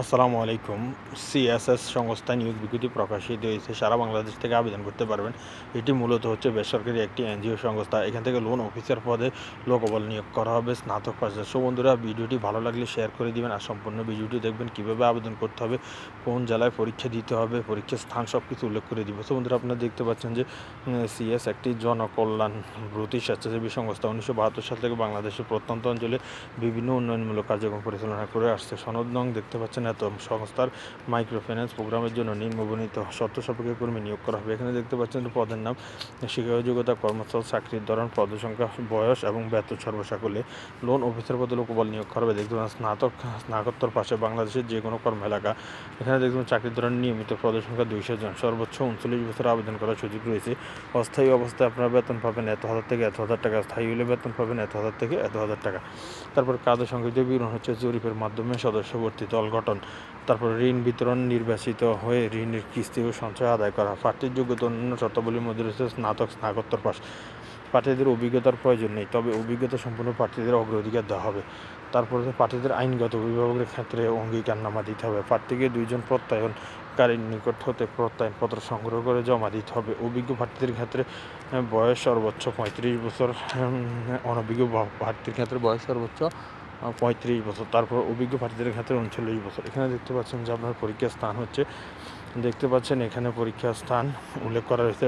আসসালামু আলাইকুম। সিএসএস সংস্থা নিয়োগ বিজ্ঞপ্তি প্রকাশিত হয়েছে। সারা বাংলাদেশ থেকে আবেদন করতে পারবেন। এটি মূলত হচ্ছে বেসরকারি একটি এনজিও সংস্থা। এখান থেকে লোন অফিসার পদে লোকবল নিয়োগ করা হবে। স্নাতক পাশে সো বন্ধুরা, ভিডিওটি ভালো লাগলে শেয়ার করে দিবেন আর সম্পূর্ণ ভিডিওটি দেখবেন কীভাবে আবেদন করতে হবে, কোন জেলায় পরীক্ষা দিতে হবে, পরীক্ষার স্থান সব কিছু উল্লেখ করে দিব। সো বন্ধুরা, আপনারা দেখতে পাচ্ছেন যে সিএস একটি জনকল্যাণ ব্রতী স্বেচ্ছাসেবী সংস্থা। উনিশশো বাহাত্তর সাল থেকে বাংলাদেশের প্রত্যন্ত অঞ্চলে বিভিন্ন উন্নয়নমূলক কার্যক্রম পরিচালনা করে আসছে। সনদ নং দেখতে পাচ্ছেন এত সংস্থার মাইক্রো ফাইন্যান্স প্রোগ্রামের জন্য নিম্নবর্ণিত শর্ত সাপেক্ষে কর্মী নিয়োগ করা হবে। এখানে দেখতে পাচ্ছেন পদের নাম শিক্ষাযোগ্যতা কর্মস্থল, চাকরির ধরন পদসংখ্যা বয়স এবং বেতন সর্বসাকলে লোন, অফিসার পদে লোকবল নিয়োগ করা হবে। দেখতে পাচ্ছেন স্নাতক, স্নাতকোত্তর পাশে বাংলাদেশের যে কোনো কর্ম এলাকা। এখানে দেখতে পাচ্ছেন চাকরির ধরন নিয়মিত পদসংখ্যা দুইশো জন। সর্বোচ্চ উনচল্লিশ বছর আবেদন করার সুযোগ রয়েছে। অস্থায়ী অবস্থায় আপনারা বেতন পাবেন এত হাজার থেকে এত হাজার টাকা। স্থায়ী হলে বেতন পাবেন এত হাজার থেকে এত হাজার টাকা। তারপর কাজের সংগঠিত বিবরণ হচ্ছে জরিপের মাধ্যমে সদস্যবর্তী দল গঠন তারপর ঋণ বিতরণ নির্বাচিত হয়ে ঋণের কিস্তি ও সঞ্চয় আদায় করা প্রার্থীর যোগ্যতা অন্যান্য শর্তাবলীর মধ্যে রয়েছে স্নাতক স্নাতকোত্তর পাস। প্রার্থীদের অভিজ্ঞতার প্রয়োজন নেই, তবে অভিজ্ঞতা সম্পূর্ণ প্রার্থীদের অগ্রাধিকার দেওয়া হবে। তারপরে প্রার্থীদের আইনগত অভিভাবকের ক্ষেত্রে অঙ্গীকারনামা দিতে হবে। প্রার্থীকে দুইজন প্রত্যয়নকারীর নিকট হতে প্রত্যয়নপত্র সংগ্রহ করে জমা দিতে হবে। অভিজ্ঞ প্রার্থীদের ক্ষেত্রে বয়স সর্বোচ্চ পঁয়ত্রিশ বছর অনভিজ্ঞ প্রার্থীর ক্ষেত্রে বয়স সর্বোচ্চ পঁয়ত্রিশ বছর। তারপর অভিজ্ঞ প্রার্থীদের ক্ষেত্রে উনচল্লিশ বছর। এখানে দেখতে পাচ্ছেন যে আপনার পরীক্ষার স্থান হচ্ছে দেখতে পাচ্ছেন এখানে পরীক্ষার স্থান উল্লেখ করা হয়েছে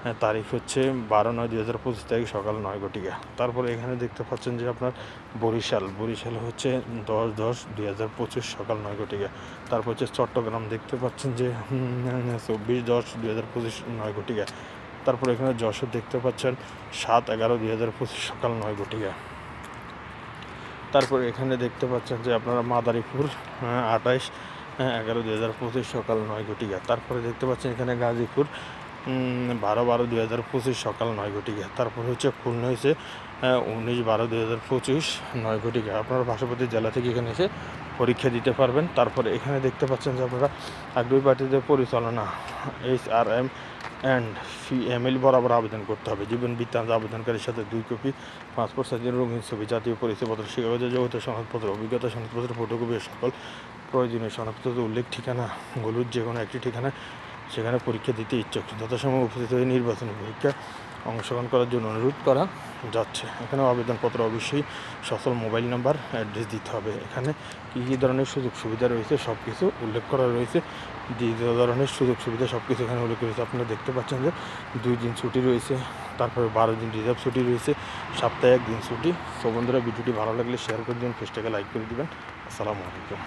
আহ, তারিখ হচ্ছে বারো নয় দুই হাজার পঁচিশ তারিখ সকাল নয় ঘটিকা। তারপর এখানে দেখতে পাচ্ছেন যে আপনার বরিশাল। বরিশাল হচ্ছে দশ দশ দুই হাজার পঁচিশ সকাল নয় ঘটিকা। তারপর হচ্ছে চট্টগ্রাম। দেখতে পাচ্ছেন যে চব্বিশ দশ দুই হাজার পঁচিশ নয় ঘটিকা। তারপর এখানে যশোর দেখতে পাচ্ছেন সাত এগারো দুই হাজার পঁচিশ সকাল নয় ঘটিকা। তারপর এখানে দেখতে পাচ্ছেন যে আপনারা মাদারীপুর আঠাইশ এগারো, দুই হাজার পঁচিশ সকাল নয় ঘটিকা। তারপরে দেখতে পাচ্ছেন এখানে গাজীপুর বারো বারো, দুই হাজার পঁচিশ সকাল নয় ঘটিকা। তারপর হচ্ছে খুলনা হয়েছে উনিশ, বারো, দুই হাজার পঁচিশ নয় ঘটিকা। আপনারা পার্শ্ববর্তী জেলা থেকে এখানে এসে পরীক্ষা দিতে পারবেন। তারপরে এখানে দেখতে পাচ্ছেন যে আপনারা আগ্রহী পার্টিদের পরিচালনা, H R M and F M L বরাবর আবেদন করতে হবে। জীবন বৃত্তান্ত আবেদনকারীর সাথে দুই কপি পাসপোর্ট সাইজের রঙিন ছবি, জাতীয় পরিচয়পত্র, শিক্ষাগত যোগ্যতা সনদপত্র, অভিজ্ঞতা সনদপত্র ফটোকপি সকল প্রয়োজনীয় সনদপত্র উল্লেখ ঠিকানাগুলোর যে কোনো একটি ঠিকানা, সেখানে পরীক্ষা দিতে ইচ্ছুক। যথাসময় উপস্থিত হয়ে নির্বাচনী পরীক্ষা অংশগ্রহণ করার জন্য অনুরোধ করা যাচ্ছে। এখানে আবেদনপত্র অবশ্যই সচল মোবাইল নাম্বার, অ্যাড্রেস দিতে হবে। এখানে কী কী ধরনের সুযোগ সুবিধা রয়েছে সব কিছু উল্লেখ করা রয়েছে। দ্বিতীয় ধরনের সুযোগ সুবিধা সব কিছু এখানে উল্লেখ রয়েছে। আপনারা দেখতে পাচ্ছেন যে দুই দিন ছুটি রয়েছে, তারপরে বারো দিন রিজার্ভ ছুটি রয়েছে, সপ্তাহে একদিন ছুটি। সো বন্ধুরা, ভিডিওটি ভালো লাগলে শেয়ার করে দিবেন পেজটাকে লাইক করে দিবেন। আসসালামু আলাইকুম।